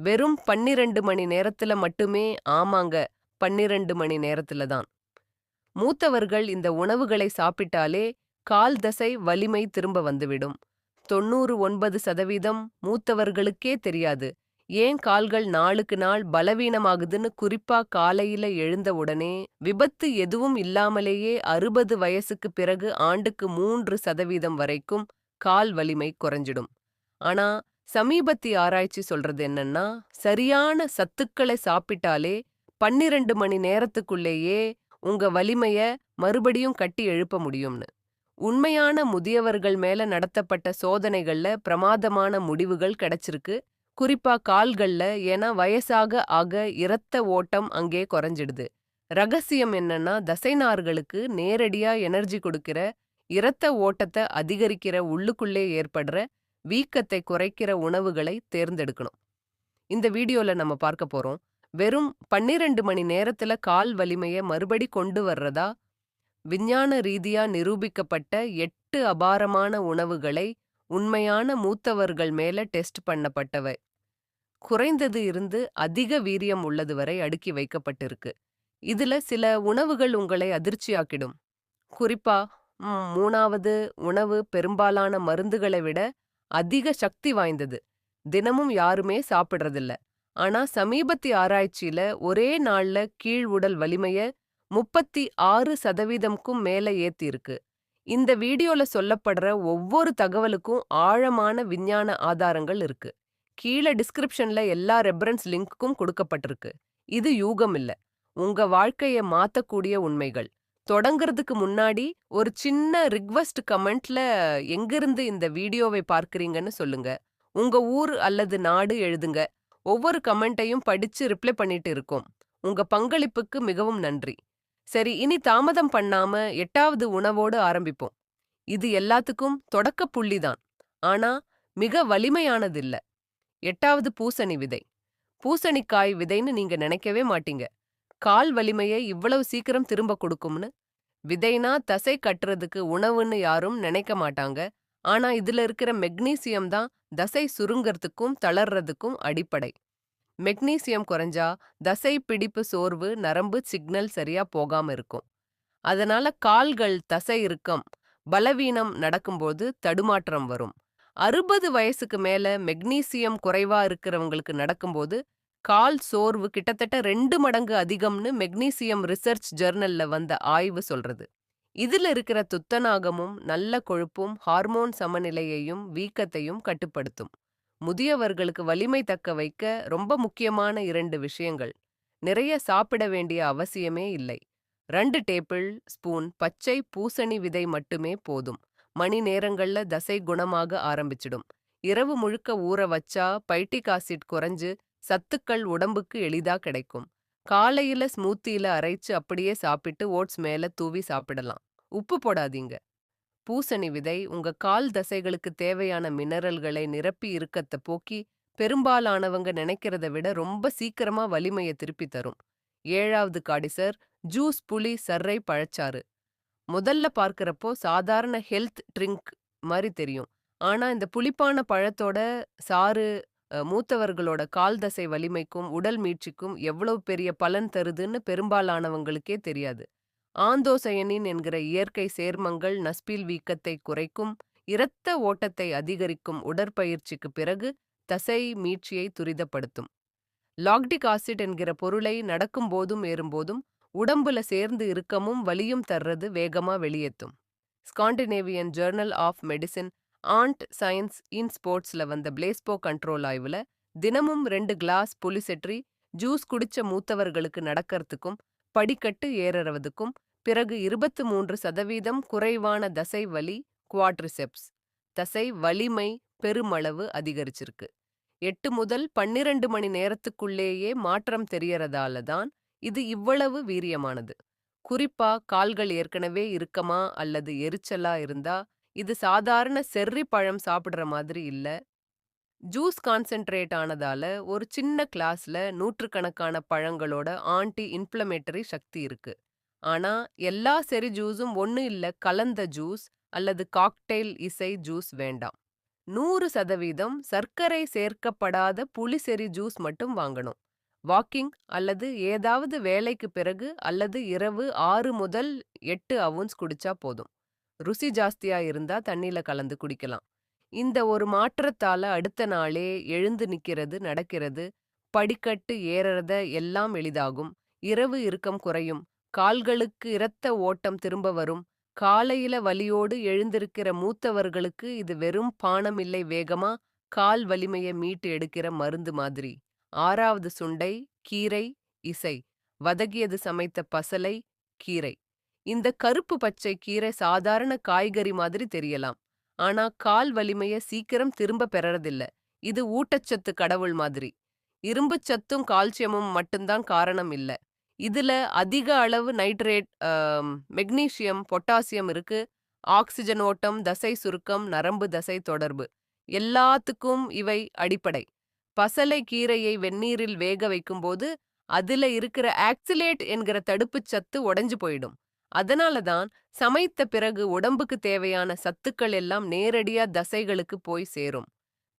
வெறும் பன்னிரண்டு மணி நேரத்துல மட்டுமே ஆமாங்க பன்னிரண்டு மணி நேரத்துல தான். மூத்தவர்கள் இந்த உணவுகளை சாப்பிட்டாலே கால் தசை வலிமை திரும்ப வந்துவிடும். தொண்ணூறு ஒன்பது சதவீதம் மூத்தவர்களுக்கே தெரியாது. ஏன் கால்கள் நாளுக்கு நாள் பலவீனமாகுதுன்னு குறிப்பா காலையில எழுந்த உடனே விபத்து எதுவும் இல்லாமலேயே அறுபது வயசுக்கு பிறகு ஆண்டுக்கு மூன்று சதவீதம் வரைக்கும் கால் வலிமை குறைஞ்சிடும். ஆனா சமீபத்திய ஆராய்ச்சி சொல்றது என்னன்னா சரியான சத்துக்களை சாப்பிட்டாலே பன்னிரண்டு மணி நேரத்துக்குள்ளேயே உங்க வலிமைய மறுபடியும் கட்டி எழுப்ப முடியும்னு. உண்மையான முதியவர்கள் மேல நடத்தப்பட்ட சோதனைகள்ல பிரமாதமான முடிவுகள் கிடைச்சிருக்கு. குறிப்பா கால்கள்ல ஏன்னா வயசாக ஆக இரத்த ஓட்டம் அங்கே குறைஞ்சிடுது. ரகசியம் என்னன்னா தசைநார்களுக்கு நேரடியா எனர்ஜி கொடுக்கிற இரத்த ஓட்டத்தை அதிகரிக்கிற உள்ளுக்குள்ளே ஏற்படுற வீக்கத்தை குறைக்கிற உணவுகளை தேர்ந்தெடுக்கணும். இந்த வீடியோல நம்ம பார்க்க போறோம் வெறும் பன்னிரண்டு மணி நேரத்துல கால் வலிமைய மறுபடி கொண்டு வர்றதா? விஞ்ஞான ரீதியா நிரூபிக்கப்பட்ட எட்டு அபாரமான உணவுகளை உண்மையான மூத்தவர்கள் மேல டெஸ்ட் பண்ணப்பட்டவை. குறைந்தது இருந்து அதிக வீரியம் உள்ளது வரை அடுக்கி வைக்கப்பட்டிருக்கு. இதுல சில உணவுகள் உங்களை அதிர்ச்சியாக்கிடும். குறிப்பா மூணாவது உணவு பெரும்பாலான மருந்துகளை விட அதிக சக்தி வாய்ந்தது. தினமும் யாருமே சாப்பிடுறதில்ல. ஆனா சமீபத்திய ஆராய்ச்சியில ஒரே நாள்ல கீழ் உடல் வலிமைய முப்பத்தி ஆறு சதவீதம்க்கும் மேல ஏத்திருக்கு இந்த வீடியோல சொல்லப்படுற ஒவ்வொரு தகவலுக்கும் ஆழமான விஞ்ஞான ஆதாரங்கள் இருக்கு. கீழே டிஸ்கிரிப்ஷன்ல எல்லா ரெஃபரன்ஸ் லிங்க்கும் கொடுக்கப்பட்டிருக்கு. இது யூகம் இல்ல உங்க வாழ்க்கைய மாத்தக்கூடிய உண்மைகள். தொடங்கிறதுக்கு முன்னாடி ஒரு சின்ன ரிக்வெஸ்ட் கமெண்ட்ல எங்கிருந்து இந்த வீடியோவை பார்க்கறீங்கன்னு சொல்லுங்க. உங்க ஊர் அல்லது நாடு எழுதுங்க. ஒவ்வொரு கமெண்ட்டையும் படிச்சு ரிப்ளை பண்ணிட்டு இருக்கோம். உங்க பங்களிப்புக்கு மிகவும் நன்றி. சரி இனி தாமதம் பண்ணாம எட்டாவது உணவோடு ஆரம்பிப்போம். இது எல்லாத்துக்கும் தொடக்க புள்ளிதான் ஆனா மிக வலிமையானது இல்ல எட்டாவது பூசணி விதை. பூசணிக்காய் விதைன்னு நீங்க நினைக்கவே மாட்டீங்க. கால் வலிமையை இவ்வளவு சீக்கிரம் திரும்ப கொடுக்கும்னு? விதைனா தசை கட்டுறதுக்கு உணவுன்னு யாரும் நினைக்க மாட்டாங்க. ஆனா இதுல இருக்கிற மெக்னீசியம் தான் தசை சுருங்கறதுக்கும் தளர்றதுக்கும் அடிப்படை. மெக்னீசியம் குறைஞ்சா தசை பிடிப்பு சோர்வு நரம்பு சிக்னல் சரியா போகாம இருக்கும். அதனால கால்கள் தசை இறுக்கம் பலவீனம் நடக்கும்போது தடுமாற்றம் வரும். அறுபது வயசுக்கு மேல மெக்னீசியம் குறைவா இருக்கிறவங்களுக்கு நடக்கும்போது கால் சோர்வு கிட்டத்தட்ட ரெண்டு மடங்கு அதிகம்னு மெக்னீசியம் ரிசர்ச் ஜர்னல்ல வந்த ஆய்வு சொல்றது. இதுல இருக்கிற துத்தநாகமும் நல்ல கொழுப்பும் ஹார்மோன் சமநிலையையும் வீக்கத்தையும் கட்டுப்படுத்தும். முதியவர்களுக்கு வலிமை தக்க வைக்க ரொம்ப முக்கியமான இரண்டு விஷயங்கள். நிறைய சாப்பிட வேண்டிய அவசியமே இல்லை. ரெண்டு டேபிள் ஸ்பூன் பச்சை பூசணி விதை மட்டுமே போதும். மணி நேரங்கள்ல தசை குணமாக ஆரம்பிச்சிடும். இரவு முழுக்க ஊற வச்சா பைட்டிக் ஆசிட் குறைஞ்சு சத்துக்கள் உடம்புக்கு எளிதா கிடைக்கும். காலையில ஸ்மூத்தியில அரைச்சு அப்படியே சாப்பிட்டு ஓட்ஸ் மேல தூவி சாப்பிடலாம். உப்பு போடாதீங்க. பூசணி விதை உங்க கால் தசைகளுக்கு தேவையான மினரல்களை நிரப்பி இருக்கத்த போக்கி பெரும்பாலானவங்க நினைக்கிறத விட ரொம்ப சீக்கிரமா வலிமையை திருப்பி தரும். ஏழாவது காடிசர் ஜூஸ் புளி சர்ரை பழச்சாறு. முதல்ல பார்க்கறப்போ சாதாரண ஹெல்த் ட்ரிங்க் மாதிரி தெரியும். ஆனா இந்த புளிப்பான பழத்தோட சாறு மூத்தவர்களோட கால் தசை வலிமைக்கும் உடல் மீட்சிக்கும் எவ்வளவு பெரிய பலன் தருதுன்னு பெரும்பாலானவங்களுக்கே தெரியாது. ஆந்தோசயனின் என்கிற இயற்கை சேர்மங்கள் நஸ்பீல் வீக்கத்தை குறைக்கும் இரத்த ஓட்டத்தை அதிகரிக்கும் உடற்பயிற்சிக்கு பிறகு தசை மீட்சியை துரிதப்படுத்தும். லாக்டிக் ஆசிட் என்கிற பொருளை நடக்கும் போதும் ஏறும்போதும் உடம்புல சேர்ந்து இருக்கமும் வலியும் தர்றது வேகமா வெளியேத்தும். Scandinavian journal of medicine and science in ஸ்போர்ட்ஸ்ல வந்த பிளேஸ்போ கண்ட்ரோல் ஆய்வுல தினமும் ரெண்டு கிளாஸ் புலிசெட்ரி ஜூஸ் குடிச்ச மூத்தவர்களுக்கு நடக்கறதுக்கும் படிக்கட்டு ஏறறதுக்கும் பிறகு இருபத்து மூன்று சதவீதம் குறைவான தசை வலி குவாட்ரிசெப்ஸ். தசை வலிமை பெருமளவு அதிகரிச்சிருக்கு. எட்டு முதல் பன்னிரண்டு மணி நேரத்துக்குள்ளேயே மாற்றம் தெரியறதால தான் இது இவ்வளவு வீரியமானது. குறிப்பா கால்கள் ஏற்கனவே இறுக்கமா அல்லது எரிச்சலா இருந்தா இது சாதாரண செர்ரி பழம் சாப்பிடுற மாதிரி இல்ல. ஜூஸ் கான்சென்ட்ரேட் ஆனதால ஒரு சின்ன கிளாஸ்ல நூற்றுக்கணக்கான பழங்களோட ஆன்டி இன்ஃப்ளமேட்டரி சக்தி இருக்கு. ஆனா எல்லா செரி ஜூஸும் ஒண்ணு இல்ல கலந்த ஜூஸ் அல்லது காக்டெயில் இசை ஜூஸ் வேண்டாம். நூறு சதவீதம் சர்க்கரை சேர்க்கப்படாத புளிசெரி ஜூஸ் மட்டும் வாங்கணும். வாக்கிங் அல்லது ஏதாவது வேலைக்கு பிறகு அல்லது இரவு ஆறு முதல் எட்டு அவுன்ஸ் குடிச்சா போதும். ருசி ஜாஸ்தியா இருந்தா தண்ணியில கலந்து குடிக்கலாம். இந்த ஒரு மாற்றத்தால அடுத்த நாளே எழுந்து நிக்கிறது நடக்கிறது படிக்கட்டு ஏறறத எல்லாம் எளிதாகும். இரவு இறுக்கம் குறையும். கால்களுக்கு இரத்த ஓட்டம் திரும்ப வரும். காலையில வலியோடு எழுந்திருக்கிற மூத்தவர்களுக்கு இது வெறும் பானம் இல்லை வேகமா கால் வலிமையை மீட்டு எடுக்கிற மருந்து மாதிரி. ஆறாவது சுண்டை கீரை இசை. வதகியது சமைத்த பசலை கீரை. இந்த கருப்பு பச்சை கீரை சாதாரண காய்கறி மாதிரி தெரியலாம். ஆனா கால் வலிமைய சீக்கிரம் திரும்ப பெறறதில்ல. இது ஊட்டச்சத்து கடவுள் மாதிரி. இரும்புச் சத்தும் கால்சியமும் மட்டும்தான் காரணம் இல்ல. இதுல அதிக அளவு நைட்ரேட் ஆம், மெக்னீசியம் பொட்டாசியம் இருக்கு. ஆக்சிஜன் ஓட்டம் தசை சுருக்கம் நரம்பு தசை தொடர்பு. எல்லாத்துக்கும் இவை அடிப்படை. பசலை கீரையை வெந்நீரில் வேக வைக்கும்போது அதுல இருக்கிற ஆக்சிலேட் என்கிற தடுப்புச் சத்து உடைஞ்சு போயிடும். அதனால தான் சமைத்த பிறகு உடம்புக்கு தேவையான சத்துக்கள் எல்லாம் நேரடியா தசைகளுக்கு போய் சேரும்.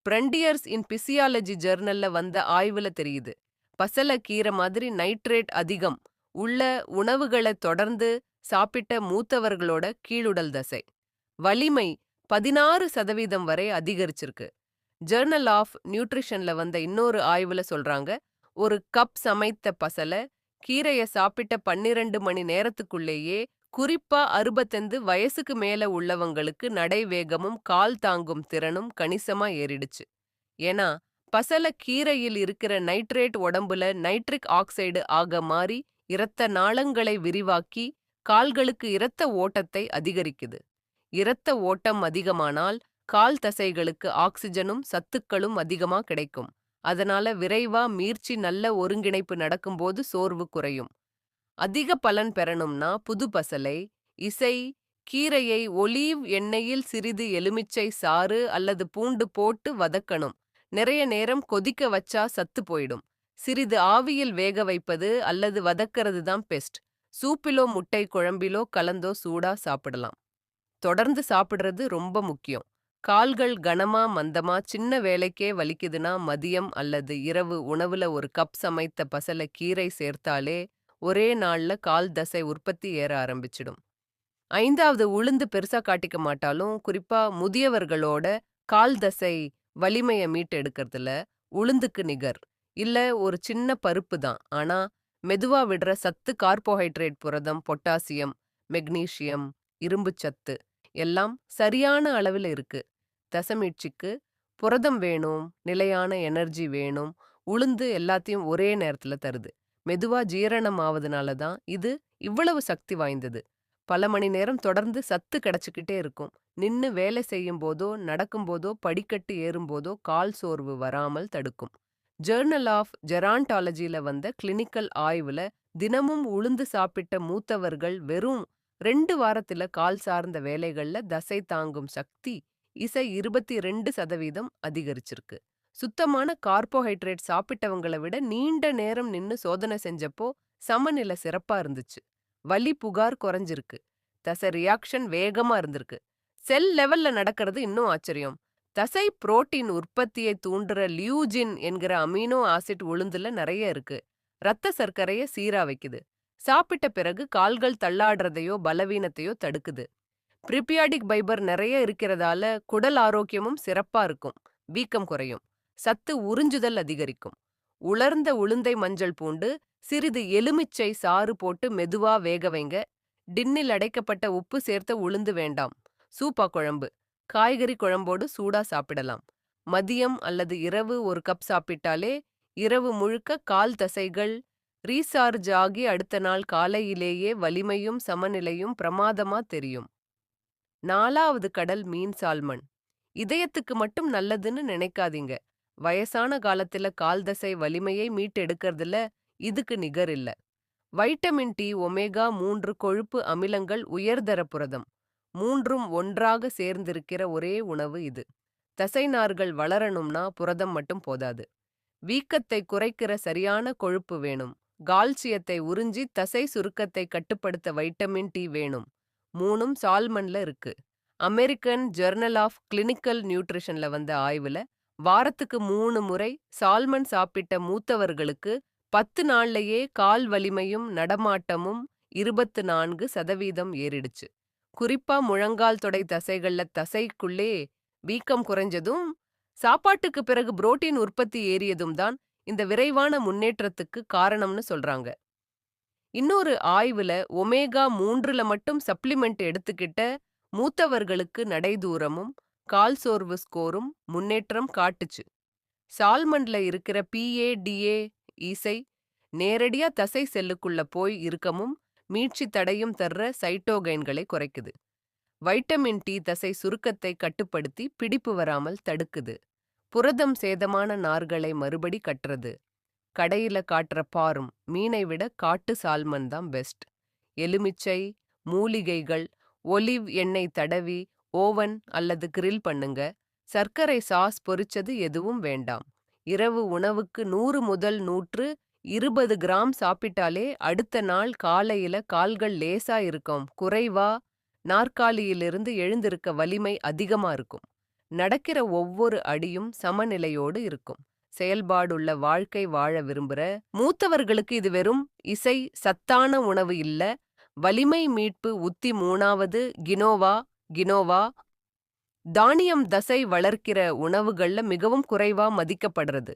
பிரண்டியர்ஸ் இன் பிசியாலஜி ஜர்னல்ல வந்த ஆய்வுல தெரியுது. பசல கீரை மாதிரி நைட்ரேட் அதிகம் உள்ள உணவுகளை தொடர்ந்து சாப்பிட்ட மூத்தவர்களோட கீழுடல் தசை. வலிமை பதினாறு சதவீதம் வரை அதிகரிச்சிருக்கு. ஜேர்னல் ஆஃப் நியூட்ரிஷன்ல வந்த இன்னொரு ஆய்வுல சொல்றாங்க ஒரு கப் சமைத்த பசலை கீரைய சாப்பிட்ட பன்னிரண்டு மணி நேரத்துக்குள்ளேயே குறிப்பா அறுபத்தைந்து வயசுக்கு மேல உள்ளவங்களுக்கு நடை வேகமும் கால் தாங்கும் திறனும் கணிசமா ஏறிடுச்சு. ஏன்னா பசல கீரையில் இருக்கிற நைட்ரேட் உடம்புல நைட்ரிக் ஆக்சைடு ஆக மாறி இரத்த நாளங்களை விரிவாக்கி கால்களுக்கு இரத்த ஓட்டத்தை அதிகரிக்குது. இரத்த ஓட்டம் அதிகமானால் கால் தசைகளுக்கு ஆக்சிஜனும் சத்துக்களும் அதிகமா கிடைக்கும். அதனால விரைவா மீர்ச்சி நல்ல ஒருங்கிணைப்பு நடக்கும்போது சோர்வு குறையும். அதிக பலன் பெறணும்னா புது பசலை இசை கீரையை ஒலீவ் எண்ணெயில் சிறிது எலுமிச்சை சாறு அல்லது பூண்டு போட்டு வதக்கணும். நிறைய நேரம் கொதிக்க வச்சா சத்து போயிடும். சிறிது ஆவியில் வேக வைப்பது அல்லது வதக்கிறது தான் பெஸ்ட். சூப்பிலோ முட்டை குழம்பிலோ கலந்தோ சூடா சாப்பிடலாம். தொடர்ந்து சாப்பிடுறது ரொம்ப முக்கியம். கால்கள் கனமா மந்தமா சின்ன வேலைக்கே வலிக்குதுன்னா மதியம் அல்லது இரவு உணவுல ஒரு கப் சமைத்த பசல கீரை சேர்த்தாலே ஒரே நாள்ல கால் தசை உற்பத்தி ஏற ஆரம்பிச்சிடும். ஐந்தாவது உளுந்து பெருசா காட்டிக்க மாட்டாலும் குறிப்பா முதியவர்களோட கால் தசை வலிமைய மீட்டெடுக்கிறதுல உளுந்துக்கு நிகர். இல்ல ஒரு சின்ன பருப்பு தான். ஆனா மெதுவா விடுற சத்து கார்போஹைட்ரேட் புரதம் பொட்டாசியம் மெக்னீசியம் இரும்புச் சத்து எல்லாம் சரியான அளவில் இருக்கு. தசமீட்சிக்கு புரதம் வேணும் நிலையான எனர்ஜி வேணும் உளுந்து எல்லாத்தையும் ஒரே நேரத்துல தருது. மெதுவா ஜீரணம் ஆவதுனால தான் இது இவ்வளவு சக்தி வாய்ந்தது. பல மணி நேரம் தொடர்ந்து சத்து கிடைச்சுக்கிட்டே இருக்கும். நின்னு வேலை செய்யும் போதோ நடக்கும் போதோ படிக்கட்டு ஏறும்போதோ கால் சோர்வு வராமல் தடுக்கும். ஜேர்னல் ஆஃப் ஜெரான்டாலஜில வந்த கிளினிக்கல் ஆய்வுல தினமும் உளுந்து சாப்பிட்ட மூத்தவர்கள் வெறும் ரெண்டு வாரத்துல கால் சார்ந்த வேலைகள்ல தசை தாங்கும் சக்தி இசை இருபத்தி ரெண்டு சதவீதம் அதிகரிச்சிருக்கு. சுத்தமான கார்போஹைட்ரேட் சாப்பிட்டவங்கள விட நீண்ட நேரம் நின்னு சோதனை செஞ்சப்போ சமநிலை சிறப்பா இருந்துச்சு. வலி புகார் குறைஞ்சிருக்கு. தசை ரியாக்ஷன் வேகமா இருந்திருக்கு. செல் லெவல்ல நடக்கிறது இன்னும் ஆச்சரியம். தசை புரோட்டீன் உற்பத்தியை தூண்டுற லியூஜின் என்கிற அமினோ ஆசிட் உளுந்துல நிறைய இருக்கு. ரத்த சர்க்கரையை சீரா வைக்குது. சாப்பிட்ட பிறகு கால்கள் தள்ளாடுறதையோ பலவீனத்தையோ தடுக்குது. பிரிபியாடிக் பைபர் நிறைய இருக்கிறதால குடல் ஆரோக்கியமும் சிறப்பா இருக்கும். வீக்கம் குறையும். சத்து உறிஞ்சுதல் அதிகரிக்கும். உலர்ந்த உளுந்தை மஞ்சள் பூண்டு சிறிது எலுமிச்சை சாறு போட்டு மெதுவா வேக வைங்க. டின்னில் அடைக்கப்பட்ட உப்பு சேர்த்த உளுந்து வேண்டாம். சூப்பா குழம்பு. காய்கறி குழம்போடு சூடா சாப்பிடலாம். மதியம் அல்லது இரவு ஒரு கப் சாப்பிட்டாலே இரவு முழுக்க கால் தசைகள் ரீசார்ஜ் ஆகி அடுத்த நாள் காலையிலேயே வலிமையும் சமநிலையும் பிரமாதமா தெரியும். நாலாவது கடல் மீன் சால்மன். இதயத்துக்கு மட்டும் நல்லதுன்னு நினைக்காதீங்க. வயசான காலத்துல கால் தசை வலிமையை மீட்டெடுக்கறதுல இதுக்கு நிகர் இல்ல. வைட்டமின் டி ஒமேகா மூன்று கொழுப்பு அமிலங்கள் உயர்தர புரதம் மூன்றும் ஒன்றாக சேர்ந்திருக்கிற ஒரே உணவு இது. தசைநார்கள் வளரணும்னா புரதம் மட்டும் போதாது. வீக்கத்தை குறைக்கிற சரியான கொழுப்பு வேணும். கால்சியத்தை உறிஞ்சி தசை சுருக்கத்தை கட்டுப்படுத்த வைட்டமின் டி வேணும். மூணும் சால்மன்ல இருக்கு. அமெரிக்கன் ஜர்னல் ஆஃப் கிளினிக்கல் நியூட்ரிஷன்ல வந்த ஆய்வுல வாரத்துக்கு மூணு முறை சால்மன் சாப்பிட்ட மூத்தவர்களுக்கு பத்து நாள்லயே கால் வலிமையும் நடமாட்டமும் இருபத்து நான்கு சதவீதம் ஏறிடுச்சு. குறிப்பா முழங்கால் தொடை தசைகள்ல தசைக்குள்ளே வீக்கம் குறைஞ்சதும் சாப்பாட்டுக்கு பிறகு புரோட்டீன் உற்பத்தி ஏறியதும் தான் இந்த விரைவான முன்னேற்றத்துக்கு காரணம்னு சொல்றாங்க. இன்னொரு ஆய்வுல ஒமேகா மூன்றுல மட்டும் சப்ளிமெண்ட் எடுத்துக்கிட்ட மூத்தவர்களுக்கு நடைதூரமும் கால் சோர்வு ஸ்கோரும் முன்னேற்றம் காட்டுச்சு. சால்மன்ல இருக்கிற பிஏ டிஏ ஈசை நேரடியா தசை செல்லுக்குள்ள போய் இருக்கமும் மீட்சி தடையும் தர்ற சைட்டோகைன்களை குறைக்குது. வைட்டமின் டி தசை சுருக்கத்தை கட்டுப்படுத்தி பிடிப்பு வராமல் தடுக்குது. புரதம் சேதமான நார்களை மறுபடி கட்டுறது கடையில காட்டுற பாரும் மீனை விட காட்டு சால்மன் தான் பெஸ்ட். எலுமிச்சை மூலிகைகள் ஒலிவ் எண்ணெய் தடவி ஓவன் அல்லது கிரில் பண்ணுங்க. சர்க்கரை சாஸ் பொரிச்சது எதுவும் வேண்டாம். இரவு உணவுக்கு நூறு முதல் நூற்று இருபது கிராம் சாப்பிட்டாலே அடுத்த நாள் காலையில கால்கள் லேசா இருக்கும். குறைவா நாற்காலியிலிருந்து எழுந்திருக்க வலிமை அதிகமா இருக்கும். நடக்கிற ஒவ்வொரு அடியும் சமநிலையோடு இருக்கும். செயல்பாடுள்ள வாழ்க்கை வாழ விரும்புற மூத்தவர்களுக்கு இது வெறும் இசை சத்தான உணவு இல்ல. வலிமை மீட்பு உத்தி மூணாவது கினோவா கினோவா. தானியம் தசை வளர்க்கிற உணவுகள்ல மிகவும் குறைவா மதிக்கப்படுறது.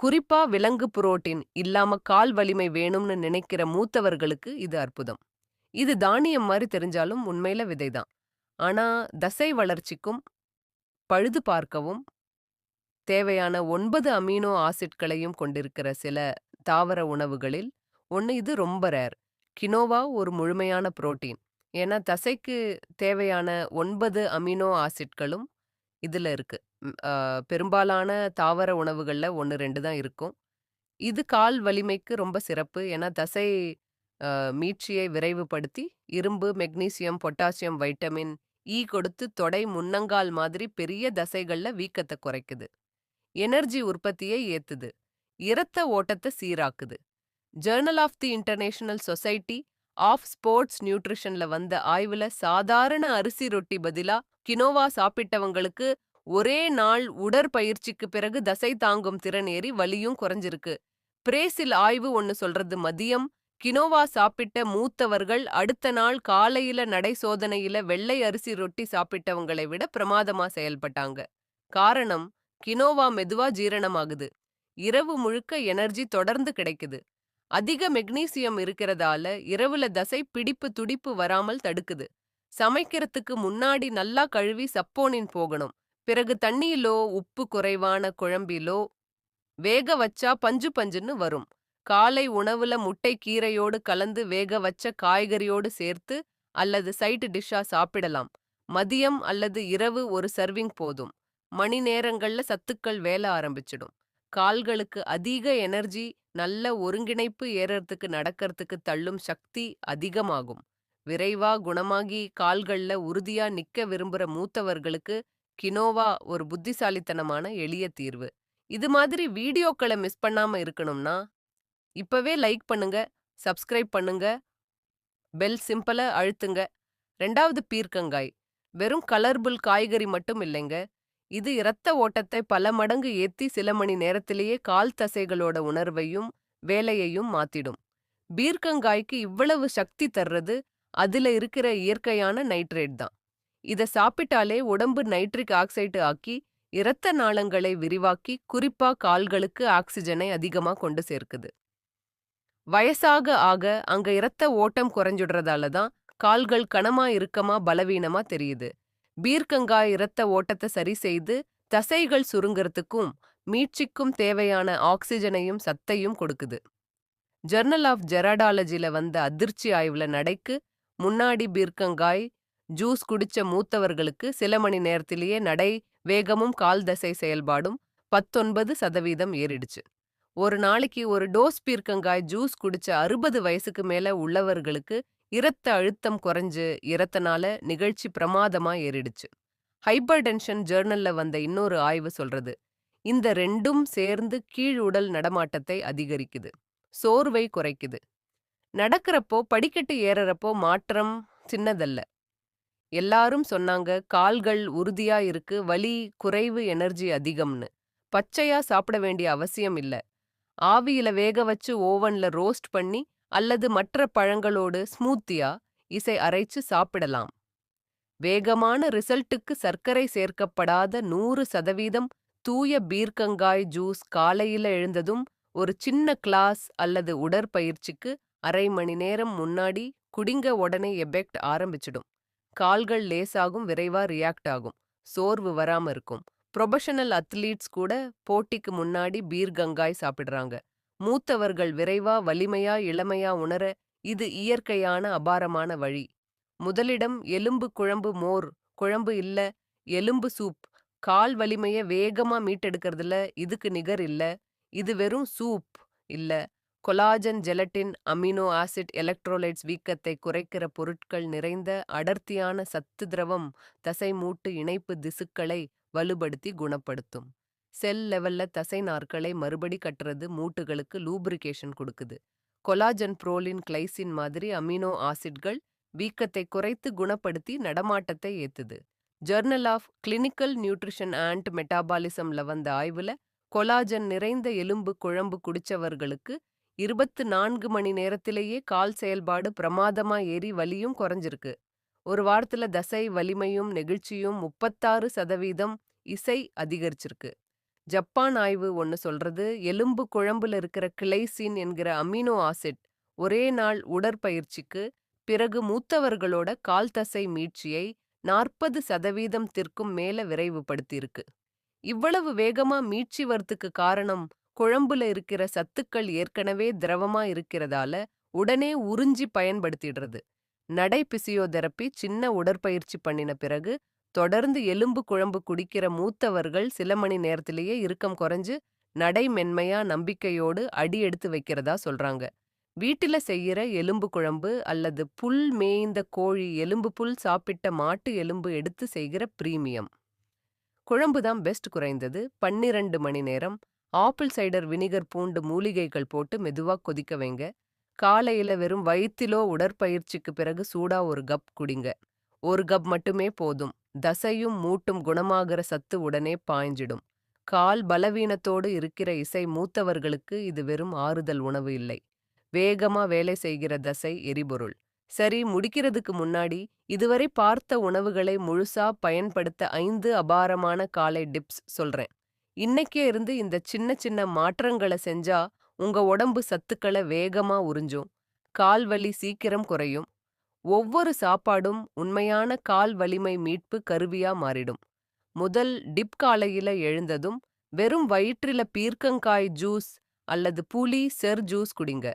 குறிப்பா விலங்கு புரோட்டீன் இல்லாம கால் வலிமை வேணும்னு நினைக்கிற மூத்தவர்களுக்கு இது அற்புதம். இது தானியம் மாதிரி தெரிஞ்சாலும் உண்மையில விதைதான். ஆனா தசை வளர்ச்சிக்கும் பழுது பார்க்கவும் தேவையான ஒன்பது அமீனோ ஆசிட்களையும் கொண்டிருக்கிற சில தாவர உணவுகளில் ஒன்று இது ரொம்ப ரேர் கினோவா ஒரு முழுமையான புரோட்டீன் ஏன்னா தசைக்கு தேவையான ஒன்பது அமினோ ஆசிட்களும் இதில் இருக்கு. ம், ஆ, பெரும்பாலான தாவர உணவுகளில் ஒன்று ரெண்டு தான் இருக்கும். இது கால் வலிமைக்கு ரொம்ப சிறப்பு. ஏன்னா தசை ஆ, மீட்சியை விரைவுபடுத்தி இரும்பு மெக்னீசியம் பொட்டாசியம் வைட்டமின் ஈ கொடுத்து தொடை முன்னங்கால் மாதிரி பெரிய தசைகள்ல வீக்கத்தை குறைக்குது. எனர்ஜி உற்பத்தியை ஏத்துது. இரத்த ஓட்டத்தை சீராக்குது. Journal of the international society of sports நியூட்ரிஷன்ல வந்த ஆய்வுல சாதாரண அரிசி ரொட்டி பதிலா கினோவா சாப்பிட்டவங்களுக்கு ஒரே நாள் உடற்பயிற்சிக்கு பிறகு தசை தாங்கும் திறன் ஏறி வலியும் குறைஞ்சிருக்கு. பிரேசில் ஆய்வு ஒன்னு சொல்றது மதியம். கினோவா சாப்பிட்ட மூத்தவர்கள் அடுத்த நாள் காலையில நடை சோதனையில வெள்ளை அரிசி ரொட்டி சாப்பிட்டவங்களை விட பிரமாதமா செயல்பட்டாங்க. காரணம் கினோவா மெதுவா ஜீரணமாகுது. இரவு முழுக்க எனர்ஜி தொடர்ந்து கிடைக்குது. அதிக மெக்னீசியம் இருக்கிறதால இரவுல தசை பிடிப்பு துடிப்பு வராமல் தடுக்குது. சமைக்கிறதுக்கு முன்னாடி நல்லா கழுவி சப்போனின் போகணும். பிறகு தண்ணியிலோ உப்பு குறைவான குழம்பிலோ வேக வச்சா பஞ்சு பஞ்சுன்னு வரும். காலை உணவுல முட்டை கீரையோடு கலந்து வேக வச்ச காய்கறியோடு சேர்த்து அல்லது சைடு டிஷ்ஷா சாப்பிடலாம். மதியம் அல்லது இரவு ஒரு சர்விங் போதும். மணி நேரங்கள்ல சத்துக்கள் வேல ஆரம்பிச்சிடும். கால்களுக்கு அதிக எனர்ஜி நல்ல ஒருங்கிணைப்பு ஏறறதுக்கு நடக்கறதுக்கு தள்ளும் சக்தி அதிகமாகும். விரைவா குணமாகி கால்கள்ல உறுதியா நிக்க விரும்புற மூத்தவர்களுக்கு கினோவா ஒரு புத்திசாலித்தனமான எளிய தீர்வு. இது மாதிரி வீடியோக்களை மிஸ் பண்ணாம இருக்கணும்னா இப்பவே லைக் பண்ணுங்க சப்ஸ்கிரைப் பண்ணுங்க பெல் சிம்பிளை அழுத்துங்க. ரெண்டாவது பீர்க்கங்காய். வெறும் கலர்புல் காய்கறி மட்டும் இல்லைங்க இது இரத்த ஓட்டத்தை பல மடங்கு ஏத்தி சில மணி நேரத்திலேயே கால் தசைகளோட உணர்வையும் வேலையையும் மாத்திடும். பீர்க்கங்காய்க்கு இவ்வளவு சக்தி தர்றது அதுல இருக்கிற இயற்கையான நைட்ரேட் தான். இத சாப்பிட்டாலே உடம்பு நைட்ரிக் ஆக்சைடு ஆக்கி இரத்த நாளங்களை விரிவாக்கி குறிப்பா கால்களுக்கு ஆக்சிஜனை அதிகமா கொண்டு சேர்க்குது. வயசாக ஆக அங்க இரத்த ஓட்டம் குறைஞ்சுடுறதால தான் கால்கள் கனமா இறுக்கமா பலவீனமா தெரியுது. பீர்க்கங்காய் இரத்த ஓட்டத்தை சரி செய்து தசைகள் சுருங்கறதுக்கும் மீட்சிக்கும் தேவையான ஆக்சிஜனையும் சத்தையும் கொடுக்குது. ஜர்னல் ஆஃப் ஜெராடாலஜில வந்த அதிர்ச்சி ஆய்வுல நடைக்கு முன்னாடி பீர்க்கங்காய் ஜூஸ் குடிச்ச மூத்தவர்களுக்கு சில மணி நேரத்திலேயே நடை வேகமும் கால் தசை செயல்பாடும் பத்தொன்பது சதவீதம் ஏறிடுச்சு. ஒரு நாளைக்கு ஒரு டோஸ் பீர்க்கங்காய் ஜூஸ் குடிச்ச அறுபது வயசுக்கு மேல உள்ளவர்களுக்கு இரத்த அழுத்தம் குறைஞ்சு இரத்தனால நிகழ்ச்சி பிரமாதமா ஏறிடுச்சு. ஹைப்பர் டென்ஷன் ஜேர்னல்ல வந்த இன்னொரு ஆய்வு சொல்றது இந்த ரெண்டும் சேர்ந்து கீழ் உடல் நடமாட்டத்தை அதிகரிக்குது சோர்வை குறைக்குது. நடக்கிறப்போ படிக்கட்டு ஏறறப்போ மாற்றம் சின்னதல்ல. எல்லாரும் சொன்னாங்க கால்கள் உறுதியா இருக்கு வலி குறைவு எனர்ஜி அதிகம்னு. பச்சையா சாப்பிட வேண்டிய அவசியம் இல்ல. ஆவியில வேக வச்சு ஓவன்ல ரோஸ்ட் பண்ணி அல்லது மற்ற பழங்களோடு ஸ்மூத்தியா இசை அரைச்சு சாப்பிடலாம். வேகமான ரிசல்ட்டுக்கு சர்க்கரை சேர்க்கப்படாத நூறு சதவீதம் தூய பீர்க்கங்காய் ஜூஸ் காலையில எழுந்ததும் ஒரு சின்ன கிளாஸ் அல்லது உடற்பயிற்சிக்கு அரை மணி நேரம் முன்னாடி குடிங்க உடனே எபெக்ட் ஆரம்பிச்சிடும். கால்கள் லேசாகும் விரைவா ரியாக்ட் ஆகும் சோர்வு வராம இருக்கும். ப்ரொபஷனல் அத்லீட்ஸ் கூட போட்டிக்கு முன்னாடி பீர்கங்காய் சாப்பிடுறாங்க. மூத்தவர்கள் விரைவா வலிமையா இளமையா உணர இது இயற்கையான அபாரமான வழி. முதலிடம் எலும்பு குழம்பு மோர் குழம்பு இல்ல எலும்பு சூப். கால் வலிமைய வேகமா மீட்டெடுக்கிறதுல இதுக்கு நிகர் இல்ல. இது வெறும் சூப் இல்ல. Collagen gelatin amino acid electrolytes வீக்கத்தை குறைக்கிற பொருட்கள் நிறைந்த அடர்த்தியான சத்து திரவம் தசை மூட்டு இணைப்பு திசுக்களை வலுப்படுத்தி குணப்படுத்தும். செல் லெவல்ல தசை நார்களை மறுபடி கட்டுறது மூட்டுகளுக்கு லூப்ரிகேஷன் கொடுக்குது. கொலாஜன் புரோலின் கிளைசின் மாதிரி அமினோ ஆசிட்கள் வீக்கத்தை குறைத்து குணப்படுத்தி நடமாட்டத்தை ஏத்துது. Journal of clinical nutrition and மெட்டாபாலிசம்ல வந்த ஆய்வுல கொலாஜன் நிறைந்த எலும்பு குழம்பு குடிச்சவர்களுக்கு இருபத்து நான்கு மணி நேரத்திலேயே கால் செயல்பாடு பிரமாதமா ஏறி வலியும் குறைஞ்சிருக்கு. ஒரு வாரத்துல தசை வலிமையும் நெகிழ்ச்சியும் முப்பத்தாறு சதவீதம் இசை அதிகரிச்சிருக்கு. ஜப்பான் ஆய்வு ஒன்னு சொல்றது எலும்பு குழம்புல இருக்கிற கிளைசின் என்கிற அமினோ ஆசிட் ஒரே நாள் உடற்பயிற்சிக்கு பிறகு மூத்தவர்களோட கால் தசை மீட்சியை நாற்பது சதவீதத்திற்கும் மேல விரைவுபடுத்தியிருக்கு. இவ்வளவு வேகமா மீட்சி வரத்துக்கு காரணம் குழம்புல இருக்கிற சத்துக்கள் ஏற்கனவே திரவமா இருக்கிறதால உடனே உறிஞ்சி பயன்படுத்திடுறது. நடை பிசியோதெரப்பி சின்ன உடற்பயிற்சி பண்ணின பிறகு தொடர்ந்து எலும்பு குழம்பு குடிக்கிற மூத்தவர்கள் சில மணி நேரத்திலேயே இறுக்கம் குறைஞ்சு நடை மென்மையா நம்பிக்கையோடு அடி எடுத்து வைக்கிறதா சொல்றாங்க. வீட்டில செய்யற எலும்பு குழம்பு அல்லது புல் மேய்ந்த கோழி எலும்பு புல் சாப்பிட்ட மாட்டு எலும்பு எடுத்து செய்கிற பிரீமியம். குழம்பு தான் பெஸ்ட் குறைந்தது. பன்னிரண்டு மணி நேரம். ஆப்பிள் சைடர் வினிகர் பூண்டு மூலிகைகள் போட்டு மெதுவா கொதிக்க வைங்க. காலையில வெறும் வயிற்றிலோ உடற்பயிற்சிக்கு பிறகு சூடா ஒரு கப் குடிங்க. ஒரு கப் மட்டுமே போதும். தசையும் மூட்டும் குணமாகிற சத்து உடனே பாய்ஞ்சிடும். கால் பலவீனத்தோடு இருக்கிற இசை மூத்தவர்களுக்கு இது வெறும் ஆறுதல் உணவு இல்லை. வேகமா வேலை செய்கிற தசை எரிபொருள். சரி முடிக்கிறதுக்கு முன்னாடி இதுவரை பார்த்த உணவுகளை முழுசா பயன்படுத்த ஐந்து அபாரமான காலை டிப்ஸ் சொல்றேன். இன்னைக்கே இருந்து இந்த சின்ன சின்ன மாற்றங்களை செஞ்சா உங்க உடம்பு சத்துக்களை வேகமா உறிஞ்சும். கால் வலி சீக்கிரம் குறையும். ஒவ்வொரு சாப்பாடும் உண்மையான கால் வலிமை மீட்பு கருவியா மாறிடும். முதல் டிப் காலையில எழுந்ததும் வெறும் வயிற்றில பீர்க்கங்காய் ஜூஸ் அல்லது புளி செர் ஜூஸ் குடிங்க.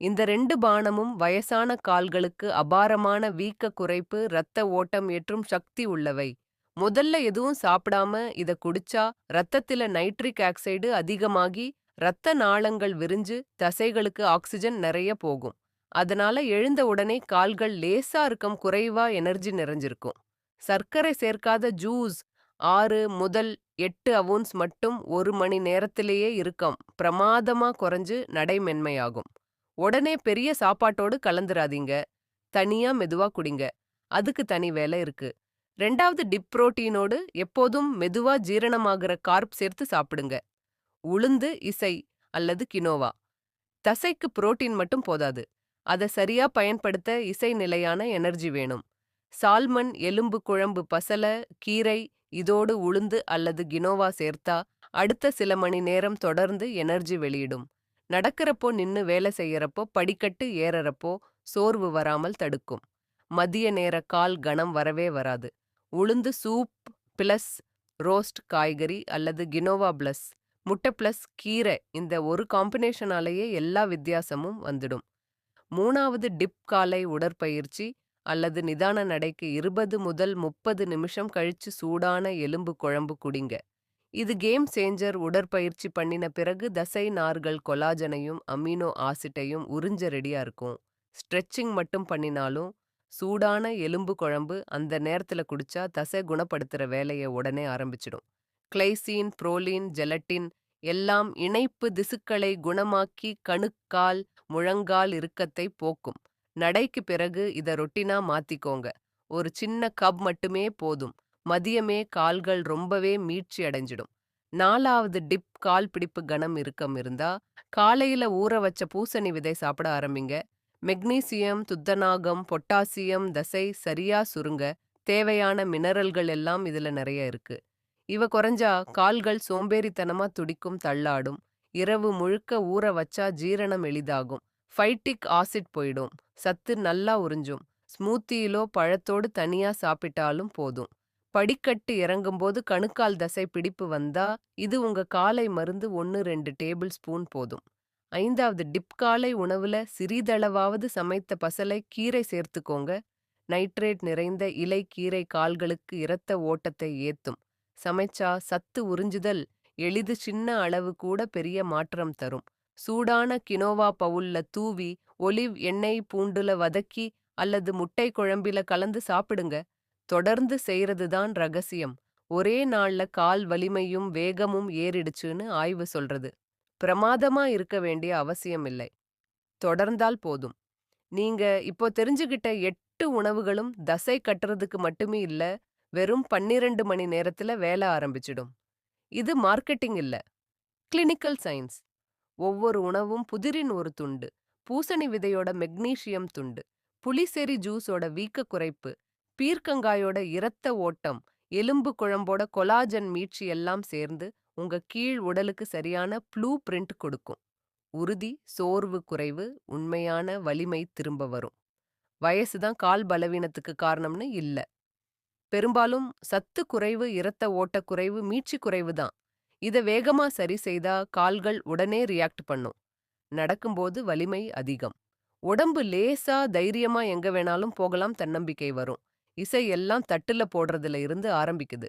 இந்த ரெண்டு பானமும் வயசான கால்களுக்கு அபாரமான வீக்க குறைப்பு இரத்த ஓட்டம் ஏற்றும் சக்தி உள்ளவை. முதல்ல எதுவும் சாப்பிடாம இத குடிச்சா ரத்தத்தில நைட்ரிக் ஆக்சைடு அதிகமாகி இரத்த நாளங்கள் விரிஞ்சு தசைகளுக்கு ஆக்சிஜன் நிறைய போகும். அதனால எழுந்த உடனே கால்கள் லேசா இருக்கும் குறைவா எனர்ஜி நிறைஞ்சிருக்கும். சர்க்கரை சேர்க்காத ஜூஸ் ஆறு முதல் எட்டு அவுன்ஸ் மட்டும் ஒரு மணி நேரத்திலேயே இருக்கும். பிரமாதமா குறைஞ்சு நடைமென்மையாகும். உடனே பெரிய சாப்பாட்டோடு கலந்துராதீங்க. தனியா மெதுவா குடிங்க. அதுக்கு தனி வேலை இருக்கு. ரெண்டாவது டிப் புரோட்டீனோடு எப்போதும் மெதுவா ஜீரணமாகிற கார்ப் சேர்த்து சாப்பிடுங்க. உளுந்து இசை அல்லது கினோவா. தசைக்கு புரோட்டீன் மட்டும் போதாது. அதை சரியா பயன்படுத்த இசை நிலையான எனர்ஜி வேணும். சால்மன் எலும்பு குழம்பு பசல கீரை இதோடு உளுந்து அல்லது கினோவா சேர்த்தா அடுத்த சில மணி நேரம் தொடர்ந்து எனர்ஜி வெளியிடும். நடக்கிறப்போ நின்னு வேலை செய்யறப்போ படிக்கட்டு ஏறறப்போ சோர்வு வராமல் தடுக்கும். மதிய நேர கால் கணம் வரவே வராது. உளுந்து சூப் பிளஸ் ரோஸ்ட் காய்கறி அல்லது கினோவா பிளஸ் முட்டை பிளஸ் கீரை இந்த ஒரு காம்பினேஷனாலேயே எல்லா வித்தியாசமும் வந்துடும். மூணாவது டிப் காலை உடற்பயிற்சி அல்லது நிதான நடைக்கு இருபது முதல் முப்பது நிமிஷம் கழிச்சு சூடான எலும்பு குழம்பு குடிங்க. இது கேம் சேஞ்சர் உடற்பயிற்சி பண்ணின பிறகு தசை நார்கள் கொலாஜனையும் அமினோ ஆசிட்டையும் உறிஞ்ச ரெடியா இருக்கும். ஸ்ட்ரெச்சிங் மட்டும் பண்ணினாலும் சூடான எலும்பு குழம்பு அந்த நேரத்துல குடிச்சா தசை குணப்படுத்துற வேலையை உடனே ஆரம்பிச்சிடும். கிளைசீன் புரோலீன் ஜெலட்டின் எல்லாம் இணைப்பு திசுக்களை குணமாக்கி கணுக்கால் முழங்கால் இறுக்கத்தை போக்கும். நடைக்கு பிறகு இத ரொட்டினா மாத்திக்கோங்க. ஒரு சின்ன கப் மட்டுமே போதும். மதியமே கால்கள் ரொம்பவே மீட்சி அடைஞ்சிடும். நாலாவது டிப் கால் பிடிப்பு கனம் இறுக்கம் இருந்தா காலையில ஊற வச்ச பூசணி விதை சாப்பிட ஆரம்பிங்க. மெக்னீசியம் துத்தநாகம் பொட்டாசியம் தசை சரியா சுருங்க. தேவையான மினரல்கள் எல்லாம் இதுல நிறைய இருக்கு. இவ குறைஞ்சா கால்கள் சோம்பேறித்தனமா துடிக்கும் தள்ளாடும். இரவு முழுக்க ஊற வச்சா ஜீரணம் எளிதாகும். ஃபைட்டிக் ஆசிட் போயிடும். சத்து நல்லா உறிஞ்சும். ஸ்மூத்தியிலோ பழத்தோடு தனியா சாப்பிட்டாலும் போதும். படிக்கட்டு இறங்கும்போது கணுக்கால் தசை பிடிப்பு வந்தா இது உங்க காலை மருந்து ஒன்று ரெண்டு டேபிள் ஸ்பூன் போதும். ஐந்தாவது டிப் காலை உணவுல சிறிதளவாவது சமைத்த பசலை கீரை சேர்த்துக்கோங்க. நைட்ரேட் நிறைந்த இலை கீரை கால்களுக்கு இரத்த ஓட்டத்தை ஏத்தும். சமைச்சா சத்து உறிஞ்சுதல் எளிது சின்ன அளவு கூட பெரிய மாற்றம் தரும். சூடான கினோவா பவுல்ல தூவி ஒலிவ் எண்ணெய் பூண்டுல வதக்கி அல்லது முட்டை குழம்பில கலந்து சாப்பிடுங்க. தொடர்ந்து செய்யறது தான் ரகசியம். ஒரே நாள்ல கால் வலிமையும் வேகமும் ஏறிடுச்சுன்னு ஆய்வு சொல்றது. பிரமாதமா இருக்க வேண்டிய அவசியம் இல்லை. தொடர்ந்தால் போதும். நீங்க இப்போ தெரிஞ்சுகிட்ட எட்டு உணவுகளும் தசை கட்டுறதுக்கு மட்டுமே இல்ல வெறும் பன்னிரண்டு மணி நேரத்துல வேலை ஆரம்பிச்சிடும். இது மார்க்கெட்டிங் இல்ல. Clinical science. ஒவ்வொரு உணவும் புதிரின் ஒரு துண்டு. பூசணி விதையோட மெக்னீஷியம் துண்டு. புளிசெரி ஜூஸோட வீக்க குறைப்பு பீர்க்கங்காயோட இரத்த ஓட்டம். எலும்பு குழம்போட கொலாஜன் மீட்சி எல்லாம் சேர்ந்து உங்க கீழ் உடலுக்கு சரியான ப்ளூ பிரிண்ட் கொடுக்கும். உறுதி சோர்வு குறைவு உண்மையான வலிமை திரும்ப வரும். வயசுதான் கால் பலவீனத்துக்கு காரணம்னு இல்ல. பெரும்பாலும் சத்து குறைவு இரத்த ஓட்ட குறைவு மீட்சி குறைவு தான். இத வேகமா சரி செய்தா கால்கள் உடனே ரியாக்ட் பண்ணும். நடக்கும்போது வலிமை அதிகம். உடம்பு லேசா தைரியமா எங்க வேணாலும் போகலாம் தன்னம்பிக்கை வரும். இசை எல்லாம் தட்டுல போடுறதுல இருந்து ஆரம்பிக்குது.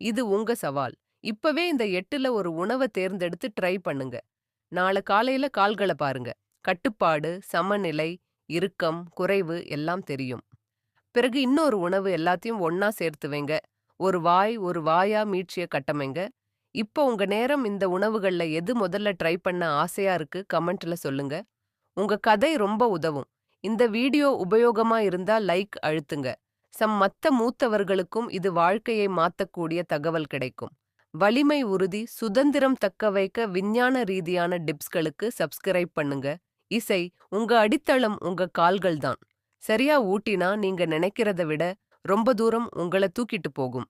இது உங்க சவால். இப்பவே இந்த எட்டுல ஒரு உணவை தேர்ந்தெடுத்து ட்ரை பண்ணுங்க. நாளை காலையில கால்களை பாருங்க. கட்டுப்பாடு சமநிலை இறுக்கம் குறைவு எல்லாம் தெரியும். பிறகு இன்னொரு உணவு எல்லாத்தையும் ஒன்னா சேர்த்து வைங்க ஒரு வாய் ஒரு வாயா மீட்சிய கட்டமைங்க. இப்போ உங்க நேரம் இந்த உணவுகள்ல எது முதல்ல ட்ரை பண்ண ஆசையா இருக்கு கமெண்ட்ல சொல்லுங்க. உங்க கதை ரொம்ப உதவும். இந்த வீடியோ உபயோகமா இருந்தா லைக் அழுத்துங்க. சம் மத்த மூத்தவர்களுக்கும் இது வாழ்க்கையை மாத்தக்கூடிய தகவல் கிடைக்கும். வலிமை உறுதி சுதந்திரம் தக்க வைக்க விஞ்ஞான ரீதியான டிப்ஸ்களுக்கு சப்ஸ்கிரைப் பண்ணுங்க. இசை உங்க அடித்தளம் உங்க கால்கள்தான். சரியா ஊட்டினா நீங்க நினைக்கிறத விட ரொம்ப தூரம் உங்களை தூக்கிட்டு போகும்.